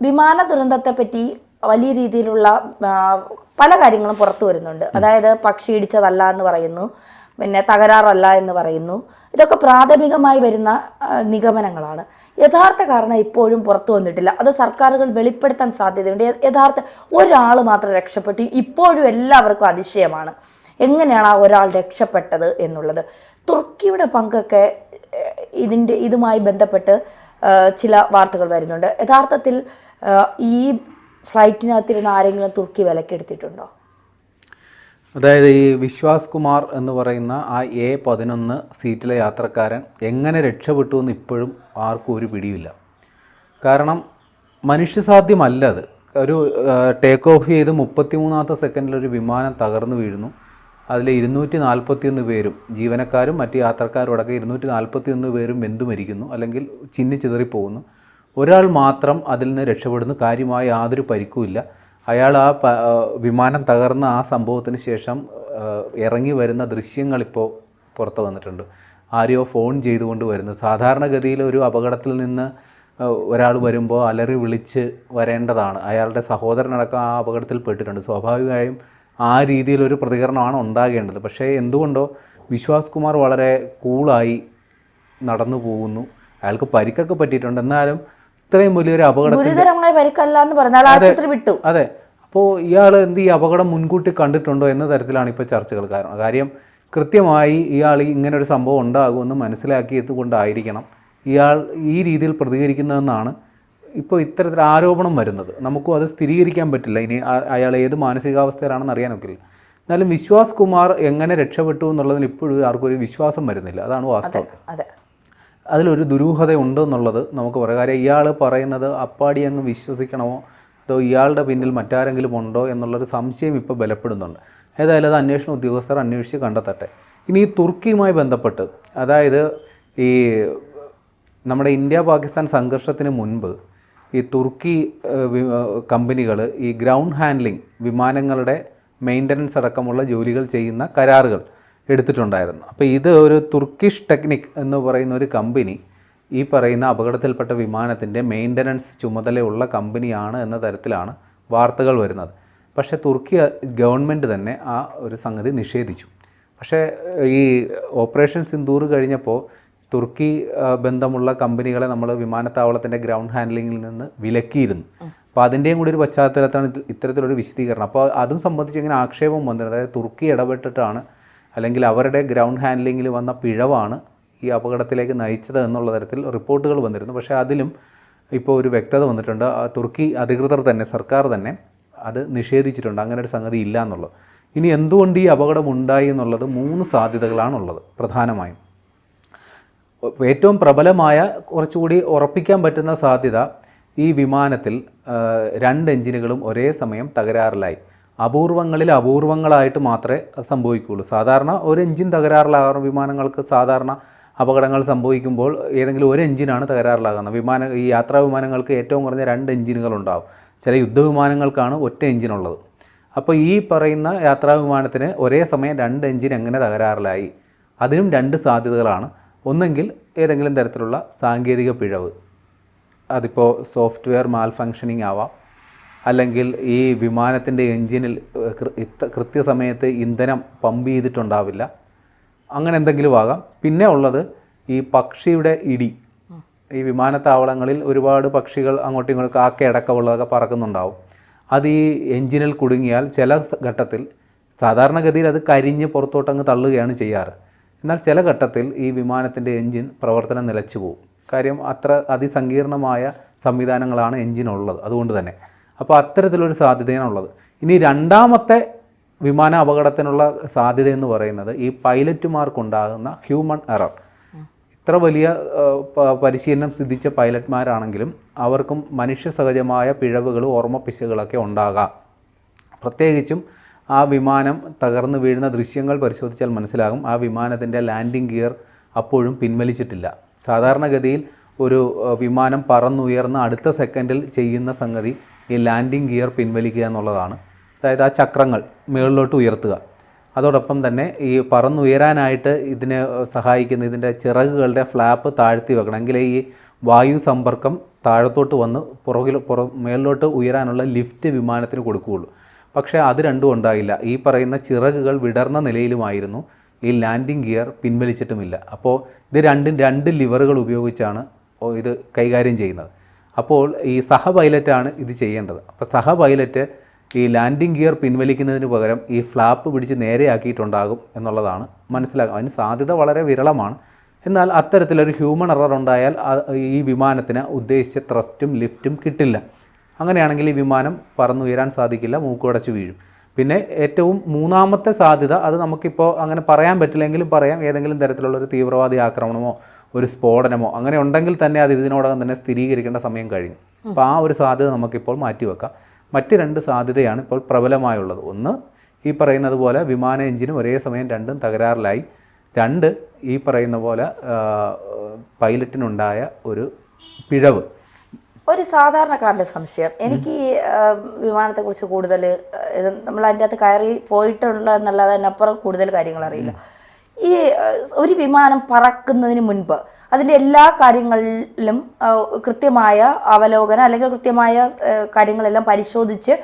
വിമാന ദുരന്തത്തെപ്പറ്റി വലിയ രീതിയിലുള്ള പല കാര്യങ്ങളും പുറത്തു വരുന്നുണ്ട്. അതായത് പക്ഷി ഇടിച്ചതല്ല എന്ന് പറയുന്നു. പിന്നെ തകരാറല്ല എന്ന് പറയുന്നു. ഇതൊക്കെ പ്രാഥമികമായി വരുന്ന നിഗമനങ്ങളാണ്. യഥാർത്ഥ കാരണം ഇപ്പോഴും പുറത്തു വന്നിട്ടില്ല. അത് സർക്കാരുകൾ വെളിപ്പെടുത്താൻ സാധ്യതയുണ്ട്. യഥാർത്ഥ ഒരാൾ മാത്രം രക്ഷപ്പെട്ടു. ഇപ്പോഴും എല്ലാവർക്കും അതിശയമാണ്. എങ്ങനെയാണ് ആ ഒരാൾ രക്ഷപ്പെട്ടത് എന്നുള്ളത്? തുർക്കിയുടെ പങ്കൊക്കെ ഇതിന്റെ ഇതുമായി ബന്ധപ്പെട്ട് ചില വാർത്തകൾ വരുന്നുണ്ട്. യഥാർത്ഥത്തിൽ ഈ ഫ്ലൈറ്റിനകത്തിരുന്ന ആരെങ്കിലും തുർക്കി വിലക്കെടുത്തിട്ടുണ്ടോ? അതായത് ഈ വിശ്വാസ് കുമാർ എന്ന് പറയുന്ന ആ എ പതിനൊന്ന് സീറ്റിലെ യാത്രക്കാരൻ എങ്ങനെ രക്ഷപ്പെട്ടു എന്ന് ഇപ്പോഴും ആർക്കും ഒരു പിടിയില്ല കാരണം മനുഷ്യസാധ്യമല്ല അത്. ഒരു ടേക്ക് ഓഫ് ചെയ്ത് മുപ്പത്തിമൂന്നാമത്തെ സെക്കൻഡിൽ ഒരു വിമാനം തകർന്നു വീഴുന്നു. അതിൽ ഇരുന്നൂറ്റി നാൽപ്പത്തിയൊന്ന് പേരും ജീവനക്കാരും മറ്റ് യാത്രക്കാരും അടക്കം ഇരുന്നൂറ്റി നാൽപ്പത്തിയൊന്ന് പേരും വെന്തു മരിക്കുന്നു അല്ലെങ്കിൽ ചിന്നി ചിതറിപ്പോകുന്നു. ഒരാൾ മാത്രം അതിൽ നിന്ന് രക്ഷപ്പെടുന്നു. കാര്യമായ യാതൊരു പരിക്കുമില്ല. അയാൾ ആ വിമാനം തകർന്ന ആ സംഭവത്തിന് ശേഷം ഇറങ്ങി വരുന്ന ദൃശ്യങ്ങളിപ്പോൾ പുറത്ത് വന്നിട്ടുണ്ട്. ആരെയോ ഫോൺ ചെയ്തുകൊണ്ട് വരുന്നു. സാധാരണഗതിയിൽ ഒരു അപകടത്തിൽ നിന്ന് ഒരാൾ വരുമ്പോൾ അലറി വിളിച്ച് വരേണ്ടതാണ്. അയാളുടെ സഹോദരനടക്കം ആ അപകടത്തിൽ പെട്ടിട്ടുണ്ട്. സ്വാഭാവികമായും ആ രീതിയിലൊരു പ്രതികരണമാണ് ഉണ്ടാകേണ്ടത്. പക്ഷേ എന്തുകൊണ്ടോ വിശ്വാസ് കുമാർ വളരെ കൂളായി നടന്നു പോകുന്നു. അയാൾക്ക് പരിക്കൊക്കെ പറ്റിയിട്ടുണ്ട്. എന്നാലും ഇത്രയും വലിയൊരു അപകടം പരിക്കല്ല എന്ന് പറഞ്ഞാൽ ആശുപത്രി വിട്ടു. അതെ. അപ്പോൾ ഇയാൾ എന്ത് ഈ അപകടം മുൻകൂട്ടി കണ്ടിട്ടുണ്ടോ എന്ന തരത്തിലാണ് ഇപ്പോൾ ചർച്ചകൾ കാരണം. കാര്യം കൃത്യമായി ഇയാൾ ഇങ്ങനെ ഒരു സംഭവം ഉണ്ടാകുമെന്ന് മനസ്സിലാക്കിയത് കൊണ്ടായിരിക്കണം ഇയാൾ ഈ രീതിയിൽ പ്രതികരിക്കുന്നതെന്നാണ് ഇപ്പോൾ ഇത്തരത്തിൽ ആരോപണം വരുന്നത്. നമുക്കും അത് സ്ഥിരീകരിക്കാൻ പറ്റില്ല. ഇനി അയാൾ ഏത് മാനസികാവസ്ഥയിലാണെന്ന് അറിയാനൊക്കില്ല. എന്നാലും വിശ്വാസ് കുമാർ എങ്ങനെ രക്ഷപ്പെട്ടു എന്നുള്ളതിന് ഇപ്പോഴും ആർക്കും ഒരു വിശ്വാസം വരുന്നില്ല. അതാണ് വാസ്തവം. അതെ അതിലൊരു ദുരൂഹത ഉണ്ട് എന്നുള്ളത് നമുക്ക് പറയാം. കാര്യം ഇയാൾ പറയുന്നത് അപ്പാടി അങ്ങ് വിശ്വസിക്കണമോ? അതോ ഇയാളുടെ പിന്നിൽ മറ്റാരെങ്കിലും ഉണ്ടോ എന്നുള്ളൊരു സംശയം ഇപ്പോൾ ബലപ്പെടുന്നുണ്ട്. ഏതായാലും അത് അന്വേഷണ ഉദ്യോഗസ്ഥർ അന്വേഷിച്ച് കണ്ടെത്തട്ടെ. ഇനി ഈ തുർക്കിയുമായി ബന്ധപ്പെട്ട് അതായത് ഈ നമ്മുടെ ഇന്ത്യ പാകിസ്ഥാൻ സംഘർഷത്തിന് മുൻപ് ഈ തുർക്കി കമ്പനികൾ ഈ ഗ്രൗണ്ട് ഹാൻഡ്ലിംഗ് വിമാനങ്ങളുടെ മെയിന്റനൻസ് അടക്കമുള്ള ജോലികൾ ചെയ്യുന്ന കരാറുകൾ എടുത്തിട്ടുണ്ടായിരുന്നു. അപ്പോൾ ഇത് ഒരു തുർക്കിഷ് ടെക്നിക് എന്ന് പറയുന്ന ഒരു കമ്പനി ഈ പറയുന്ന അപകടത്തിൽപ്പെട്ട വിമാനത്തിന്റെ മെയിന്റനൻസ് ചുമതലയുള്ള കമ്പനിയാണ് എന്ന തരത്തിലാണ് വാർത്തകൾ വരുന്നത്. പക്ഷേ തുർക്കി ഗവൺമെന്റ് തന്നെ ആ ഒരു സംഗതി നിഷേധിച്ചു. പക്ഷേ ഈ ഓപ്പറേഷൻ സിന്ദൂർ കഴിഞ്ഞപ്പോൾ തുർക്കി ബന്ധമുള്ള കമ്പനികളെ നമ്മൾ വിമാനത്താവളത്തിന്റെ ഗ്രൗണ്ട് ഹാൻഡ്ലിങ്ങിൽ നിന്ന് വിലക്കിയിരുന്നു. അപ്പോൾ അതിന്റെയും കൂടി ഒരു പശ്ചാത്തലത്താണ് ഇത് ഇത്തരത്തിലൊരു വിശദീകരണം. അപ്പോൾ അതും സംബന്ധിച്ച് ഇങ്ങനെ ആക്ഷേപം വന്നിരുന്നത് അതായത് തുർക്കി ഇടപെട്ടിട്ടാണ് അല്ലെങ്കിൽ അവരുടെ ഗ്രൗണ്ട് ഹാൻഡ്ലിങ്ങിൽ വന്ന പിഴവാണ് ഈ അപകടത്തിലേക്ക് നയിച്ചത് എന്നുള്ള തരത്തിൽ റിപ്പോർട്ടുകൾ വന്നിരുന്നു. പക്ഷേ അതിലും ഇപ്പോൾ ഒരു വ്യക്തത വന്നിട്ടുണ്ട്. തുർക്കി അധികൃതർ തന്നെ സർക്കാർ തന്നെ അത് നിഷേധിച്ചിട്ടുണ്ട്. അങ്ങനെ ഒരു സംഗതി ഇല്ല എന്നുള്ളത് ഇനി എന്തുകൊണ്ട് ഈ അപകടം ഉണ്ടായി എന്നുള്ളത് മൂന്ന് സാധ്യതകളാണുള്ളത് പ്രധാനമായും. ഏറ്റവും പ്രബലമായ കുറച്ചുകൂടി ഉറപ്പിക്കാൻ പറ്റുന്ന സാധ്യത ഈ വിമാനത്തിൽ രണ്ട് എഞ്ചിനുകളും ഒരേ സമയം തകരാറിലായി. അപൂർവങ്ങളിൽ അപൂർവങ്ങളായിട്ട് മാത്രമേ സംഭവിക്കുകയുള്ളൂ. സാധാരണ ഒരു എഞ്ചിൻ തകരാറിലാകാറും വിമാനങ്ങൾക്ക് സാധാരണ അപകടങ്ങൾ സംഭവിക്കുമ്പോൾ ഏതെങ്കിലും ഒരു എഞ്ചിനാണ് തകരാറിലാകുന്നത്. വിമാന ഈ യാത്രാ വിമാനങ്ങൾക്ക് ഏറ്റവും കുറഞ്ഞ രണ്ട് എഞ്ചിനുകൾ ഉണ്ടാവും ചില യുദ്ധവിമാനങ്ങൾക്കാണ് ഒറ്റ എഞ്ചിനുള്ളത്. അപ്പോൾ ഈ പറയുന്ന യാത്രാ വിമാനത്തിന് ഒരേ സമയം രണ്ട് എഞ്ചിൻ എങ്ങനെ തകരാറിലായി? അതിനും രണ്ട് സാധ്യതകളാണ്. ഒന്നെങ്കിൽ ഏതെങ്കിലും തരത്തിലുള്ള സാങ്കേതിക പിഴവ്. അതിപ്പോൾ സോഫ്റ്റ്വെയർ മാൽ ഫങ്ഷനിങ് ആവാം. അല്ലെങ്കിൽ ഈ വിമാനത്തിന്റെ എൻജിനിൽ കൃത്യസമയത്ത് ഇന്ധനം പമ്പ് ചെയ്തിട്ടുണ്ടാവില്ല. അങ്ങനെ എന്തെങ്കിലും ആകാം. പിന്നെ ഉള്ളത് ഈ പക്ഷിയുടെ ഇടി. ഈ വിമാനത്താവളങ്ങളിൽ ഒരുപാട് പക്ഷികൾ അങ്ങോട്ടും ഇങ്ങോട്ടും കാക്കയടക്കമുള്ളതൊക്കെ പറക്കുന്നുണ്ടാവും. അത് ഈ എൻജിനിൽ കുടുങ്ങിയാൽ ചില ഘട്ടത്തിൽ സാധാരണഗതിയിൽ അത് കരിഞ്ഞ് പുറത്തോട്ടങ്ങ് തള്ളുകയാണ് ചെയ്യാറ്. എന്നാൽ ചില ഘട്ടത്തിൽ ഈ വിമാനത്തിന്റെ എഞ്ചിൻ പ്രവർത്തനം നിലച്ചു പോകും കാര്യം അത്ര അതിസങ്കീർണമായ സംവിധാനങ്ങളാണ് എഞ്ചിനുള്ളത് അതുകൊണ്ട് തന്നെ. അപ്പോൾ അത്തരത്തിലൊരു സാധ്യതയാണ് ഉള്ളത്. ഇനി രണ്ടാമത്തെ വിമാന അപകടത്തിനുള്ള സാധ്യത എന്ന് പറയുന്നത് ഈ പൈലറ്റുമാർക്കുണ്ടാകുന്ന ഹ്യൂമൺ എറർ. ഇത്ര വലിയ പരിശീലനം സിദ്ധിച്ച പൈലറ്റ്മാരാണെങ്കിലും അവർക്കും മനുഷ്യ സഹജമായ പിഴവുകളും ഓർമ്മപ്പിശകുകളൊക്കെ ഉണ്ടാകാം. പ്രത്യേകിച്ചും ആ വിമാനം തകർന്നു വീഴുന്ന ദൃശ്യങ്ങൾ പരിശോധിച്ചാൽ മനസ്സിലാകും. ആ വിമാനത്തിന്റെ ലാൻഡിംഗ് ഗിയർ അപ്പോഴും പിൻവലിച്ചിട്ടില്ല. സാധാരണഗതിയിൽ ഒരു വിമാനം പറന്നുയർന്ന് അടുത്ത സെക്കൻഡിൽ ചെയ്യുന്ന സംഗതി ഈ ലാൻഡിംഗ് ഗിയർ പിൻവലിക്കുക എന്നുള്ളതാണ്. അതായത് ആ ചക്രങ്ങൾ മുകളിലോട്ട് ഉയർത്തുക. അതോടൊപ്പം തന്നെ ഈ പറന്നുയരാനായിട്ട് ഇതിനെ സഹായിക്കുന്ന ഇതിന്റെ ചിറകുകളുടെ ഫ്ലാപ്പ് താഴ്ത്തി വെക്കണം. എങ്കിലേ ഈ വായു സമ്പർക്കം താഴത്തോട്ട് വന്ന് പുറകിൽ പുറ മേളിലോട്ട് ഉയരാനുള്ള ലിഫ്റ്റ് വിമാനത്തിന് കൊടുക്കുകയുള്ളൂ. പക്ഷേ അത് രണ്ടും ഉണ്ടായില്ല. ഈ പറയുന്ന ചിറകുകൾ വിടർന്ന നിലയിലുമായിരുന്നു. ഈ ലാൻഡിംഗ് ഗിയർ പിൻവലിച്ചിട്ടുമില്ല. അപ്പോൾ ഇത് രണ്ടും രണ്ട് ലിവറുകൾ ഉപയോഗിച്ചാണ് ഇത് കൈകാര്യം ചെയ്യുന്നത്. അപ്പോൾ ഈ സഹ പൈലറ്റാണ് ഇത് ചെയ്യേണ്ടത്. അപ്പോൾ സഹ പൈലറ്റ് ഈ ലാൻഡിംഗ് ഗിയർ പിൻവലിക്കുന്നതിന് പകരം ഈ ഫ്ലാപ്പ് പിടിച്ച് നേരെയാക്കിയിട്ടുണ്ടാകും എന്നുള്ളതാണ് മനസ്സിലാക്കുക അതിന് സാധ്യത വളരെ വിരളമാണ്. എന്നാൽ അത്തരത്തിലൊരു ഹ്യൂമൻ എറർ ഉണ്ടായാൽ ഈ വിമാനത്തിന് ഉദ്ദേശിച്ച ത്രസ്റ്റും ലിഫ്റ്റും കിട്ടില്ല. അങ്ങനെയാണെങ്കിൽ ഈ വിമാനം പറന്നുയരാൻ സാധിക്കില്ല മൂക്കുടച്ച് വീഴും. പിന്നെ ഏറ്റവും മൂന്നാമത്തെ സാധ്യത അത് നമുക്കിപ്പോൾ അങ്ങനെ പറയാൻ പറ്റില്ലെങ്കിലും പറയാം ഏതെങ്കിലും തരത്തിലുള്ള ഒരു തീവ്രവാദി ആക്രമണമോ ഒരു സ്ഫോടനമോ അങ്ങനെ ഉണ്ടെങ്കിൽ തന്നെ അത് ഇതിനോടകം തന്നെ സ്ഥിരീകരിക്കേണ്ട സമയം കഴിഞ്ഞു. അപ്പോൾ ആ ഒരു സാധ്യത നമുക്കിപ്പോൾ മാറ്റിവെക്കാം. മറ്റ് രണ്ട് സാധ്യതയാണ് ഇപ്പോൾ പ്രബലമായുള്ളത്. ഒന്ന് ഈ പറയുന്നത് പോലെ വിമാന എഞ്ചിനും ഒരേ സമയം രണ്ടും തകരാറിലായി. രണ്ട് ഈ പറയുന്ന പോലെ പൈലറ്റിനുണ്ടായ ഒരു പിഴവ്. ഒരു സാധാരണക്കാരന്റെ സംശയം. എനിക്ക് ഈ വിമാനത്തെ കുറിച്ച് കൂടുതൽ നമ്മൾ അതിന്റെ അകത്ത് കയറി പോയിട്ടുള്ള എന്നല്ലാതെ അതിനപ്പുറം കൂടുതൽ കാര്യങ്ങൾ അറിയില്ല. ഈ ഒരു വിമാനം പറക്കുന്നതിന് മുൻപ് അതിന്റെ എല്ലാ കാര്യങ്ങളിലും കൃത്യമായ അവലോകനം അല്ലെങ്കിൽ കൃത്യമായ കാര്യങ്ങളെല്ലാം പരിശോധിച്ച്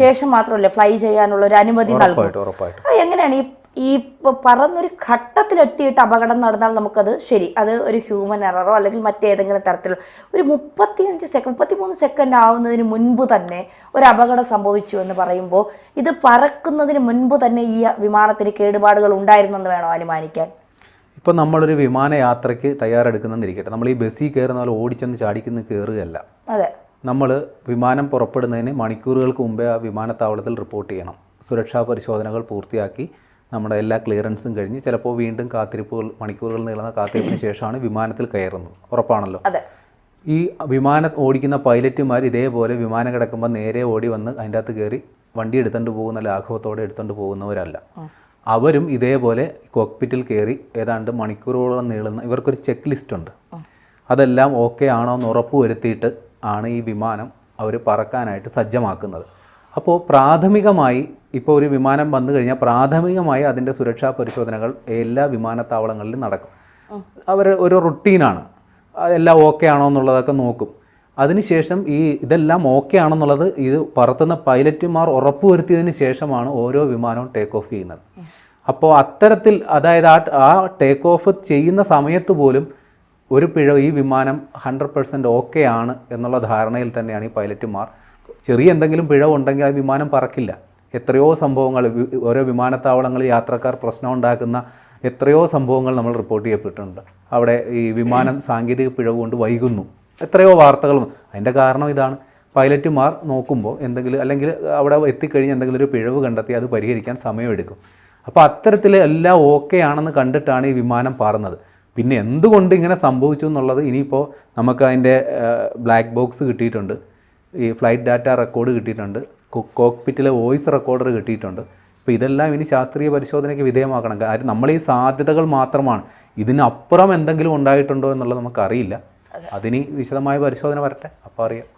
ശേഷം മാത്രമല്ല ഫ്ലൈ ചെയ്യാനുള്ള ഒരു അനുമതി നൽകും. എങ്ങനെയാണ് ഈ ഈ പറഞ്ഞൊരു പറന്നൊരു ഘട്ടത്തിലെത്തിയിട്ട് അപകടം നടന്നാൽ നമുക്കത് ശരി. അത് ഒരു ഹ്യൂമൻ എററോ അല്ലെങ്കിൽ മറ്റേതെങ്കിലും തരത്തിലുള്ള ഒരു മുപ്പത്തിയഞ്ച് സെക്കൻഡ് മുപ്പത്തിമൂന്ന് സെക്കൻഡ് ആവുന്നതിന് മുൻപ് തന്നെ ഒരു അപകടം സംഭവിച്ചു എന്ന് പറയുമ്പോൾ ഇത് പറക്കുന്നതിന് മുൻപ് തന്നെ ഈ വിമാനത്തിന് കേടുപാടുകൾ ഉണ്ടായിരുന്നെന്ന് വേണോ അനുമാനിക്കാൻ? ഇപ്പോൾ നമ്മളൊരു വിമാനയാത്രയ്ക്ക് തയ്യാറെടുക്കുന്നെന്നിരിക്കട്ടെ നമ്മൾ ഈ ബസ്സിൽ കയറുന്ന പോലെ ഓടിച്ചെന്ന് ചാടിക്കുന്ന കയറുകയല്ല അതെ. നമ്മൾ വിമാനം പുറപ്പെടുന്നതിന് മണിക്കൂറുകൾക്ക് മുമ്പേ ആ വിമാനത്താവളത്തിൽ റിപ്പോർട്ട് ചെയ്യണം. സുരക്ഷാ പരിശോധനകൾ പൂർത്തിയാക്കി നമ്മുടെ എല്ലാ ക്ലിയറൻസും കഴിഞ്ഞ് ചിലപ്പോൾ വീണ്ടും കാത്തിരിപ്പുകൾ മണിക്കൂറുകൾ നീളുന്ന കാത്തിരിപ്പിന് ശേഷമാണ് വിമാനത്തിൽ കയറുന്നത്. ഉറപ്പാണല്ലോ. അതെ. ഈ വിമാനം ഓടിക്കുന്ന പൈലറ്റുമാർ ഇതേപോലെ വിമാനം കിടക്കുമ്പോൾ നേരെ ഓടി വന്ന് അതിന്റെ അകത്ത് കയറി വണ്ടി എടുത്തുകൊണ്ട് പോകുന്ന ലാഘവത്തോടെ എടുത്തുകൊണ്ട് പോകുന്നവരല്ല. അവരും ഇതേപോലെ കോക്പിറ്റിൽ കയറി ഏതാണ്ട് മണിക്കൂറുകളോളം നീളുന്ന ഇവർക്കൊരു ചെക്ക് ലിസ്റ്റ് ഉണ്ട് അതെല്ലാം ഓക്കെ ആണോ എന്ന് ഉറപ്പ് വരുത്തിയിട്ട് ആണ് ഈ വിമാനം അവർ പറക്കാനായിട്ട് സജ്ജമാക്കുന്നത്. അപ്പോൾ പ്രാഥമികമായി ഇപ്പോൾ ഒരു വിമാനം വന്നു കഴിഞ്ഞാൽ പ്രാഥമികമായി അതിന്റെ സുരക്ഷാ പരിശോധനകൾ എല്ലാ വിമാനത്താവളങ്ങളിലും നടക്കും. അവർ ഒരു റുട്ടീനാണ്. എല്ലാം ഓക്കെ ആണോ എന്നുള്ളതൊക്കെ നോക്കും. അതിനുശേഷം ഈ ഇതെല്ലാം ഓക്കെ ആണെന്നുള്ളത് ഇത് പറത്തുന്ന പൈലറ്റുമാർ ഉറപ്പുവരുത്തിയതിന് ശേഷമാണ് ഓരോ വിമാനവും ടേക്ക് ഓഫ് ചെയ്യുന്നത്. അപ്പോൾ അത്തരത്തിൽ അതായത് ആ ആ ടേക്ക് ഓഫ് ചെയ്യുന്ന സമയത്ത് പോലും ഒരു പിഴ ഈ വിമാനം ഹൺഡ്രഡ് പെർസെന്റ് ഓക്കെ ആണ് എന്നുള്ള ധാരണയിൽ തന്നെയാണ് ഈ പൈലറ്റുമാർ ചെറിയ എന്തെങ്കിലും പിഴവ് ഉണ്ടെങ്കിൽ ആ വിമാനം പറക്കില്ല. എത്രയോ സംഭവങ്ങൾ ഓരോ വിമാനത്താവളങ്ങളിൽ യാത്രക്കാർ പ്രശ്നം ഉണ്ടാക്കുന്ന എത്രയോ സംഭവങ്ങൾ നമ്മൾ റിപ്പോർട്ട് ചെയ്യപ്പെട്ടിട്ടുണ്ട്. അവിടെ ഈ വിമാനം സാങ്കേതിക പിഴവ് കൊണ്ട് വൈകുന്നു. എത്രയോ വാർത്തകളും അതിന്റെ കാരണം ഇതാണ്. പൈലറ്റുമാർ നോക്കുമ്പോൾ എന്തെങ്കിലും അല്ലെങ്കിൽ അവിടെ എത്തിക്കഴിഞ്ഞ് എന്തെങ്കിലും ഒരു പിഴവ് കണ്ടെത്തി അത് പരിഹരിക്കാൻ സമയമെടുക്കും. അപ്പോൾ അത്തരത്തിൽ എല്ലാം ഓക്കെ ആണെന്ന് കണ്ടിട്ടാണ് ഈ വിമാനം പാറുന്നത്. പിന്നെ എന്തുകൊണ്ട് ഇങ്ങനെ സംഭവിച്ചു എന്നുള്ളത് ഇനിയിപ്പോൾ നമുക്ക് അതിന്റെ ബ്ലാക്ക് ബോക്സ് കിട്ടിയിട്ടുണ്ട്. ഈ ഫ്ലൈറ്റ് ഡാറ്റ റെക്കോർഡ് കിട്ടിയിട്ടുണ്ട്. കോക്പിറ്റിലെ വോയിസ് റെക്കോർഡർ കിട്ടിയിട്ടുണ്ട്. അപ്പോൾ ഇതെല്ലാം ഇനി ശാസ്ത്രീയ പരിശോധനയ്ക്ക് വിധേയമാക്കണം. കാര്യം നമ്മൾ ഈ സാധ്യതകൾ മാത്രമാണ്. ഇതിനപ്പുറം എന്തെങ്കിലും ഉണ്ടായിട്ടുണ്ടോ എന്നുള്ളത് നമുക്കറിയില്ല. അതിനി വിശദമായ പരിശോധന വരട്ടെ. അപ്പോൾ അറിയാം.